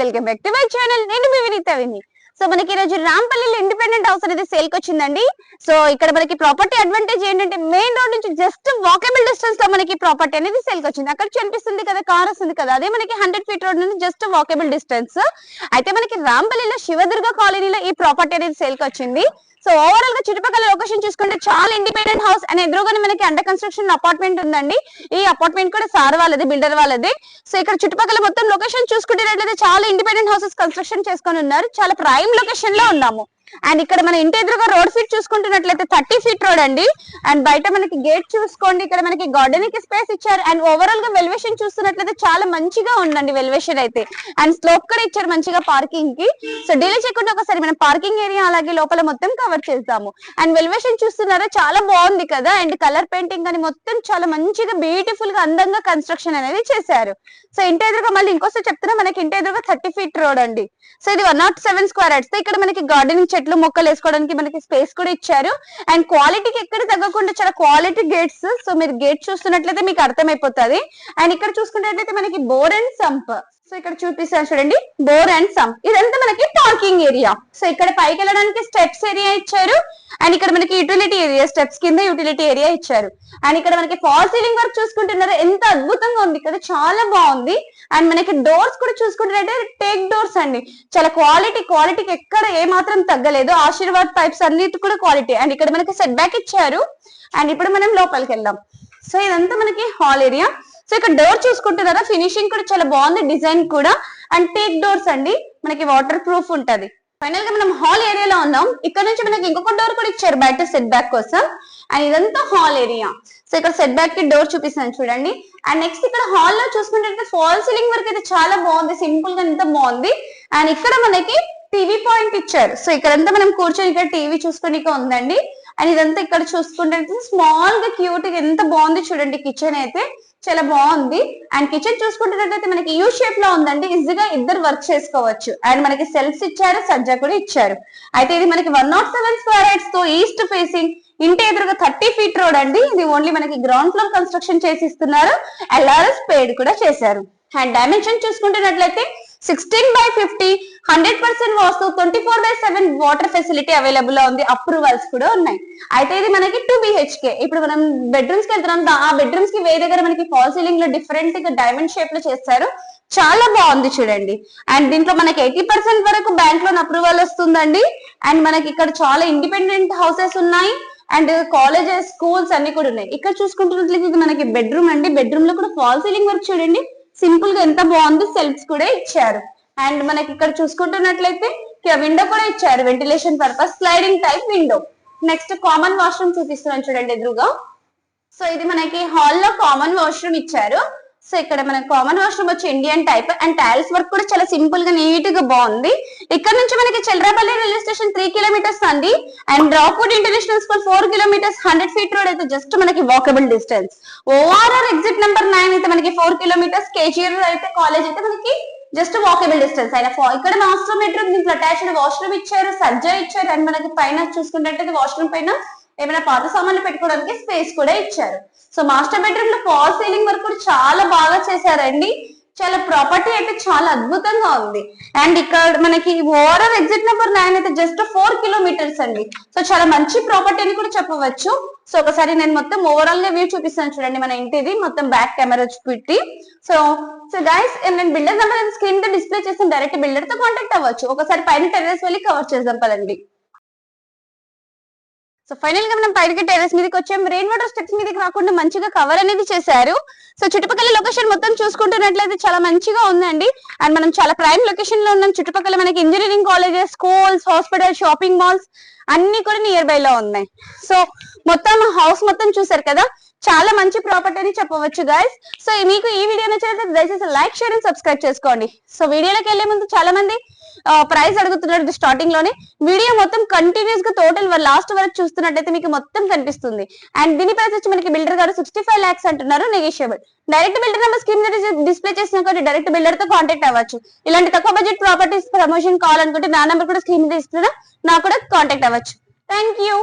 Welcome back to my channel. నేను మీ Vineetha Vini. So మనకి ఈ రోజు రాంపల్లిలో ఇండిపెండెంట్ హౌస్ అనేది సేల్కి వచ్చిందండి సో ఇక్కడ మనకి ప్రాపర్టీ అడ్వాంటేజ్ ఏంటంటే మెయిన్ రోడ్ నుంచి జస్ట్ వాకబుల్ డిస్టెన్స్లో మనకి ప్రాపర్టీ అనేది సేల్కి వచ్చింది అక్కడ కనిపిస్తుంది కదా కార్ వస్తుంది కదా అదే మనకి హండ్రెడ్ ఫీట్ రోడ్ నుంచి జస్ట్ వాకబుల్ డిస్టెన్స్ అయితే మనకి రాంపల్లిలో శివదుర్గ కాలనీలో ఈ ప్రాపర్టీ అనేది సేల్కి వచ్చింది సో ఓవరాల్గా చుట్టుపక్కల లొకేషన్ చూసుకుంటే చాలా ఇండిపెండెంట్ హౌస్ అండ్ ఎదురుగానే మనకి అండర్ కన్స్ట్రక్షన్ అపార్ట్మెంట్ ఉందండి. ఈ అపార్ట్మెంట్ కూడా సార్ వాళ్ళది బిల్డర్ వాళ్ళది. సో ఇక్కడ చుట్టుపక్కల మొత్తం లొకేషన్ చూసుకుంటే చాలా ఇండిపెండెంట్ హౌసెస్ కన్స్ట్రక్షన్ చేసుకొని ఉన్నారు. చాలా ప్రైమ్ లొకేషన్లో ఉన్నాము. అండ్ ఇక్కడ మన ఇంటి ఎదురుగా రోడ్ ఫీట్ చూసుకుంటున్నట్లయితే థర్టీ ఫీట్ రోడ్ అండి. అండ్ బయట మనకి గేట్ చూసుకోండి. ఇక్కడ మనకి గార్డెనింగ్ స్పేస్ ఇచ్చారు. అండ్ ఓవరాల్గా వెల్వేషన్ చూస్తున్నట్లయితే చాలా మంచిగా ఉందండి వెల్వేషన్ అయితే. అండ్ స్లోప్ కూడా ఇచ్చారు మంచిగా పార్కింగ్కి. సో డీలే చేయకుండా ఒకసారి మనం పార్కింగ్ ఏరియా అలాగే లోపల మొత్తం కవర్ చేద్దాము. అండ్ వెల్వేషన్ చూస్తున్నారా? చాలా బాగుంది కదా? అండ్ కలర్ పెయింటింగ్ అని మొత్తం చాలా మంచిగా బ్యూటిఫుల్గా అందంగా కన్స్ట్రక్షన్ అనేది చేశారు. సో ఇంటి ఎదురుగా మళ్ళీ ఇంకోసారి చెప్తున్నా మనకి ఇంటి ఎదురుగా థర్టీ ఫీట్ రోడ్ అండి. సో ఇది one nought seven square yards. ఇక్కడ మనకి గార్డెనింగ్ చెట్లు మొక్కలు వేసుకోవడానికి మనకి స్పేస్ కూడా ఇచ్చారు. అండ్ క్వాలిటీకి ఎక్కడ తగ్గకుండా చాలా క్వాలిటీ గేట్స్. సో మీరు గేట్ చూస్తున్నట్లయితే మీకు అర్థమైపోతుంది. అండ్ ఇక్కడ చూసుకున్నట్లయితే మనకి బోర్ అండ్ సంప్. సో ఇక్కడ చూపిస్తాను చూడండి. బోర్ అండ్ సమ్ ఇదంతా మనకి పార్కింగ్ ఏరియా సో ఇక్కడ పైకి వెళ్ళడానికి స్టెప్స్ ఏరియా ఇచ్చారు. అండ్ ఇక్కడ మనకి యూటిలిటీ ఏరియా స్టెప్స్ కింద యూటిలిటీ ఏరియా ఇచ్చారు. అండ్ ఇక్కడ మనకి ఫాల్ సీలింగ్ వర్క్ చూసుకుంటున్నారు. ఎంత అద్భుతంగా ఉంది కదా చాలా బాగుంది. అండ్ మనకి డోర్స్ కూడా చూసుకుంటున్నట్టే టేక్ డోర్స్ అండి. చాలా క్వాలిటీ క్వాలిటీకి ఎక్కడ ఏ మాత్రం తగ్గలేదు. ఆశీర్వాద్ పైప్స్ అన్నిటి కూడా క్వాలిటీ అండ్ ఇక్కడ మనకి సెట్ బ్యాక్ ఇచ్చారు. అండ్ ఇప్పుడు మనం లోపలికి వెళ్దాం. సో ఇదంతా మనకి హాల్ ఏరియా సో ఇక్కడ డోర్ చూసుకుంటున్నారా ఫినిషింగ్ కూడా చాలా బాగుంది డిజైన్ కూడా. అండ్ టేక్ డోర్స్ అండి మనకి వాటర్ ప్రూఫ్ ఉంటది. ఫైనల్గా మనం హాల్ ఏరియాలో ఉన్నాం. ఇక్కడ నుంచి మనకి ఇంకొక డోర్ కూడా ఇచ్చారు బయట సెట్ బ్యాక్ కోసం. అండ్ ఇదంతా హాల్ ఏరియా. సో ఇక్కడ సెట్ బ్యాక్కి డోర్ చూపిస్తాను చూడండి. అండ్ నెక్స్ట్ ఇక్కడ హాల్లో చూసుకుంటే ఫాల్ సీలింగ్ వర్క్ అయితే చాలా బాగుంది సింపుల్గా ఎంత బాగుంది. అండ్ ఇక్కడ మనకి టీవీ పాయింట్ ఇచ్చారు. సో ఇక్కడంతా మనం కూర్చొని ఇక్కడ టీవీ చూసుకోనిక ఉందండి. అండ్ ఇదంతా ఇక్కడ చూసుకుంటే స్మాల్గా క్యూట్గా ఎంత బాగుంది చూడండి కిచెన్ అయితే. చాలా బాగుంది. అండ్ కిచెన్ చూసుకుంటున్నట్లయితే మనకి యూ షేప్లో ఉందండి. ఈజీగా ఇద్దరు వర్క్ చేసుకోవచ్చు. అండ్ మనకి సెల్ఫ్స్ ఇచ్చారు సజ్జా కూడా ఇచ్చారు. అయితే ఇది మనకి వన్ నాట్ సెవెన్ స్క్వేర్ హెడ్స్తో ఈస్ట్ ఫేసింగ్ ఇంటి ఎదురుగా థర్టీ ఫీట్ రోడ్ అండి. ఇది ఓన్లీ మనకి గ్రౌండ్ ఫ్లోర్ కన్స్ట్రక్షన్ చేసి ఇస్తున్నారు ఎల్ఆర్ఎస్ పేడ్ కూడా చేశారు. And dimension చూసుకుంటున్నట్లయితే sixteen by fifty hundred percent vastu twenty four by seven water facility available ఉంది. అప్రూవల్స్ కూడా ఉన్నాయి. అయితే ఇది మనకి టూ బిహెచ్కే ఇప్పుడు మనం బెడ్రూమ్స్కి వెళ్తున్నాం. ఆ బెడ్రూమ్స్కి వేరే దగ్గర మనకి ఫాల్ సీలింగ్లో డిఫరెంట్గా డైమండ్ షేప్లో చేస్తారు. చాలా బాగుంది చూడండి. అండ్ దీంట్లో మనకి ఎయిటీ పర్సెంట్ వరకు బ్యాంక్ లోన్ అప్రూవల్ వస్తుందండి. అండ్ మనకి ఇక్కడ చాలా ఇండిపెండెంట్ హౌసెస్ ఉన్నాయి. అండ్ కాలేజెస్ స్కూల్స్ అన్ని కూడా ఉన్నాయి. ఇక్కడ చూసుకుంటున్నట్లయితే ఇది మనకి బెడ్రూమ్ అండి. బెడ్రూమ్లో కూడా ఫాల్ సీలింగ్ వర్క్ చూడండి. సింపుల్గా ఎంత బాగుంది సెల్ఫ్స్ కూడా ఇచ్చారు. అండ్ మనకి ఇక్కడ చూసుకుంటున్నట్లయితే విండో కూడా ఇచ్చారు ventilation purpose sliding type window. Next common washroom చూపిస్తున్నాను చూడండి ఎదురుగా. సో ఇది మనకి హాల్లో కామన్ వాష్రూమ్ ఇచ్చారు. సో ఇక్కడ మనకి కామన్ వాష్రూమ్ వచ్చి Indian type and tiles work కూడా చాలా సింపుల్గా నీట్గా బాగుంది. ఇక్కడ నుంచి మనకి Cherlapally railway station three kilometres అండి. And Rockwood International School four kilometres hundred feet road అయితే జస్ట్ మనకి walkable distance ORR exit number nine అయితే మనకి ఫోర్ కిలోమీటర్స్ కేజీఆర్ అయితే కాలేజ్ అయితే మనకి జస్ట్ వాకబుల్ డిస్టెన్స్ అయినా ఇక్కడ మాస్టర్ బెడ్రూమ్ దీంట్లో అటాచ్డ్ వాష్రూమ్ ఇచ్చారు సజ్జ ఇచ్చారు అండ్ మనకి పైన చూసుకుంటే వాష్రూమ్ పైన ఏమైనా పాత సామాన్లు పెట్టుకోవడానికి స్పేస్ కూడా ఇచ్చారు. సో మాస్టర్ బెడ్రూమ్లో ఫాల్ సీలింగ్ వర్క్ కూడా చాలా బాగా చేశారండి. చాలా ప్రాపర్టీ అయితే చాలా అద్భుతంగా ఉంది. అండ్ ఇక్కడ మనకి ఓవరాల్ ఎగ్జిట్ నెంబర్ నైన్ అయితే జస్ట్ ఫోర్ కిలోమీటర్స్ అండి. సో చాలా మంచి ప్రాపర్టీ అని కూడా చెప్పవచ్చు. సో ఒకసారి నేను మొత్తం ఓవరాల్గా వ్యూ చూపిస్తాను చూడండి మన ఇంటిది. మొత్తం బ్యాక్ కెమెరా పెట్టి. సో సో గైస్ నేను బిల్డర్ నెంబర్ స్క్రీన్తో డిస్ప్లే చేసిన డైరెక్ట్ బిల్డర్తో కాంటాక్ట్ అవ్వచ్చు. ఒకసారి పైన టెర్రస్ వెళ్ళి కవర్ చేద్దాం పదండి. సో ఫైనల్గా మనం పైకి టెర్రస్ మీదకి వచ్చాం. రెయిన్ వాటర్ స్టెప్స్ మీదకి రాకుండా మంచిగా కవర్ అనేది చేశారు. సో చుట్టుపక్కల లొకేషన్ మొత్తం చూసుకుంటున్నట్లయితే చాలా మంచిగా ఉందండి. అండ్ మనం చాలా ప్రైమ్ లొకేషన్లో ఉన్నాం. చుట్టుపక్కల మనకి engineering colleges schools hospital shopping malls అన్ని కూడా నియర్ బై లో ఉన్నాయి. సో మొత్తం హౌస్ మొత్తం చూసారు కదా? చాలా మంచి ప్రాపర్టీ అని చెప్పవచ్చు గైస్ సో మీకు ఈ వీడియో నచ్చినట్లయితే దయచేసి లైక్ షేర్ అండ్ సబ్స్క్రైబ్ చేసుకోండి. సో వీడియోలోకి వెళ్ళే ముందు చాలా మంది ప్రైస్ అడుగుతున్నారు స్టార్టింగ్లోనే వీడియో మొత్తం కంటిన్యూస్గా టోటల్ లాస్ట్ వరకు చూస్తున్నట్టయితే మీకు మొత్తం కనిపిస్తుంది. అండ్ దీని ప్రైస్ వచ్చి మనకి బిల్డర్ గారు సిక్స్టీ ఫైవ్ లాక్స్ అంటున్నారు negotiable direct builder number scheme display చేసిన కొన్ని డైరెక్ట్ బిల్డర్తో కాంటాక్ట్ అవ్వచ్చు. ఇలాంటి తక్కువ బడ్జెట్ ప్రాపర్టీస్ ప్రమోషన్ కావాలనుకుంటే నా నెంబర్ కూడా స్క్రీన్ తీసుకున్నా నా నాకు కూడా కాంటాక్ట్ అవ్వచ్చు. Thank you